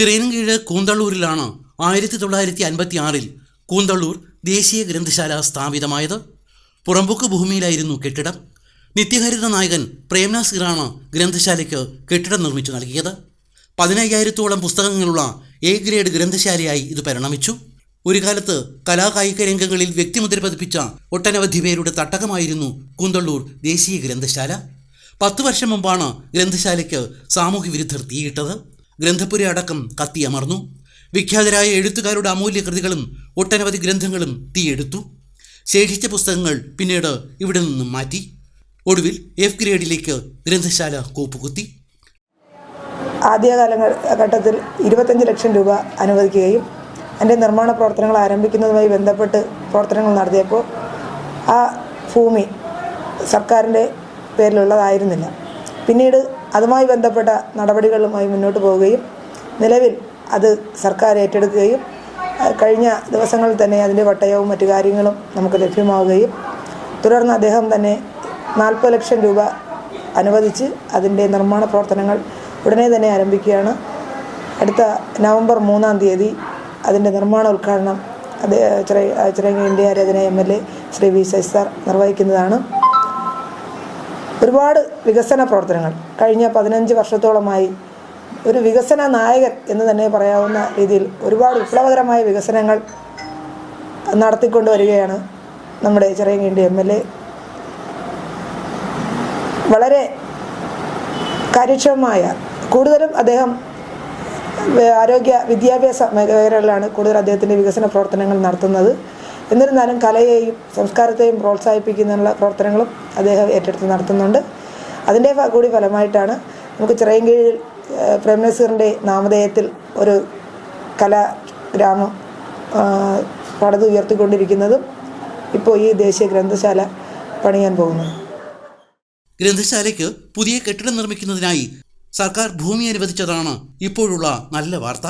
ചിറയൻകീഴ് കൂന്തള്ളൂരിലാണ് ആയിരത്തി തൊള്ളായിരത്തി അൻപത്തി ആറിൽ കൂന്തള്ളൂർ ദേശീയ ഗ്രന്ഥശാല സ്ഥാപിതമായത്. പുറമ്പോക്ക് ഭൂമിയിലായിരുന്നു കെട്ടിടം. നിത്യഹരിത നായകൻ പ്രേംനാസിറാണ് ഗ്രന്ഥശാലയ്ക്ക് കെട്ടിടം നിർമ്മിച്ചു നൽകിയത്. പതിനയ്യായിരത്തോളം പുസ്തകങ്ങളുള്ള എ ഗ്രേഡ് ഗ്രന്ഥശാലയായി ഇത് പരിണമിച്ചു. ഒരു കാലത്ത് കലാകായിക രംഗങ്ങളിൽ വ്യക്തിമുദ്ര പതിപ്പിച്ച ഒട്ടനവധി പേരുടെ തട്ടകമായിരുന്നു കൂന്തള്ളൂർ ദേശീയ ഗ്രന്ഥശാല. പത്ത് വർഷം മുമ്പാണ് ഗ്രന്ഥശാലയ്ക്ക് സാമൂഹ്യ വിരുദ്ധർ തീയിട്ടത്. ഗ്രന്ഥപുര അടക്കം കത്തിയമർന്നു വിഖ്യാതരായ എഴുത്തുകാരുടെ അമൂല്യ കൃതികളും ഒട്ടനവധി ഗ്രന്ഥങ്ങളും തീയെടുത്തു. ശേഷിച്ച പുസ്തകങ്ങൾ പിന്നീട് ഇവിടെ നിന്നും മാറ്റി. ഒടുവിൽ എഫ് ഗ്രേഡിലേക്ക് ഗ്രന്ഥശാല കോപ്പുകുത്തി. ആദ്യകാല ഘട്ടത്തിൽ ഇരുപത്തഞ്ച് ലക്ഷം രൂപ അനുവദിക്കുകയും എന്റെ നിർമ്മാണ പ്രവർത്തനങ്ങൾ ആരംഭിക്കുന്നതുമായി ബന്ധപ്പെട്ട് പ്രവർത്തനങ്ങൾ നടത്തിയപ്പോൾ ആ ഭൂമി സർക്കാരിന്റെ പേരിലുള്ളതായിരുന്നില്ല. പിന്നീട് അതുമായി ബന്ധപ്പെട്ട നടപടികളുമായി മുന്നോട്ട് പോവുകയും നിലവിൽ അത് സർക്കാർ ഏറ്റെടുക്കുകയും കഴിഞ്ഞ ദിവസങ്ങളിൽ തന്നെ അതിന്റെ വട്ടയവും മറ്റു കാര്യങ്ങളും നമുക്ക് ലഭ്യമാവുകയും തുടർന്ന് അദ്ദേഹം തന്നെ നാൽപ്പത് ലക്ഷം രൂപ അനുവദിച്ച് അതിന്റെ നിർമ്മാണ പ്രവർത്തനങ്ങൾ ഉടനെ തന്നെ ആരംഭിക്കുകയാണ്. അടുത്ത നവംബർ മൂന്നാം തീയതി അതിന്റെ നിർമ്മാണ ഉദ്ഘാടനം അത് ചിറങ്ങി ഇന്ത്യ ആരാധന M L A Shri V ശശിസാർ നിർവഹിക്കുന്നതാണ്. ഒരുപാട് വികസന പ്രവർത്തനങ്ങൾ. കഴിഞ്ഞ പതിനഞ്ച് വർഷത്തോളമായി ഒരു വികസന നായകൻ എന്ന് തന്നെ പറയാവുന്ന രീതിയിൽ ഒരുപാട് വിപ്ലവകരമായ വികസനങ്ങൾ നടത്തിക്കൊണ്ട് വരികയാണ് നമ്മുടെ ചിറയങ്കിന്റെ എം എൽ എ. വളരെ കാര്യക്ഷമമായ കൂടുതലും അദ്ദേഹം ആരോഗ്യ വിദ്യാഭ്യാസ മേഖലകളിലാണ് കൂടുതൽ അദ്ദേഹത്തിന്റെ വികസന പ്രവർത്തനങ്ങൾ നടത്തുന്നത്. എന്നിരുന്നാലും കലയെയും സംസ്കാരത്തെയും പ്രോത്സാഹിപ്പിക്കുന്നതിനുള്ള പ്രവർത്തനങ്ങളും അദ്ദേഹം ഏറ്റെടുത്ത് നടത്തുന്നുണ്ട്. അതിന്റെ കൂടി ഫലമായിട്ടാണ് നമുക്ക് ചിറയൻകീഴിൽ കീഴിൽ പ്രേംനസീറിന്റെ നാമധേയത്തിൽ ഒരു കലാ ഗ്രാമം പടത് ഉയർത്തിക്കൊണ്ടിരിക്കുന്നതും ഇപ്പോൾ ഈ ദേശീയ ഗ്രന്ഥശാല പണിയാൻ പോകുന്നത് ഗ്രന്ഥശാലയ്ക്ക് പുതിയ കെട്ടിടം നിർമ്മിക്കുന്നതിനായി സർക്കാർ ഭൂമി അനുവദിച്ചതാണ് ഇപ്പോഴുള്ള നല്ല വാർത്ത.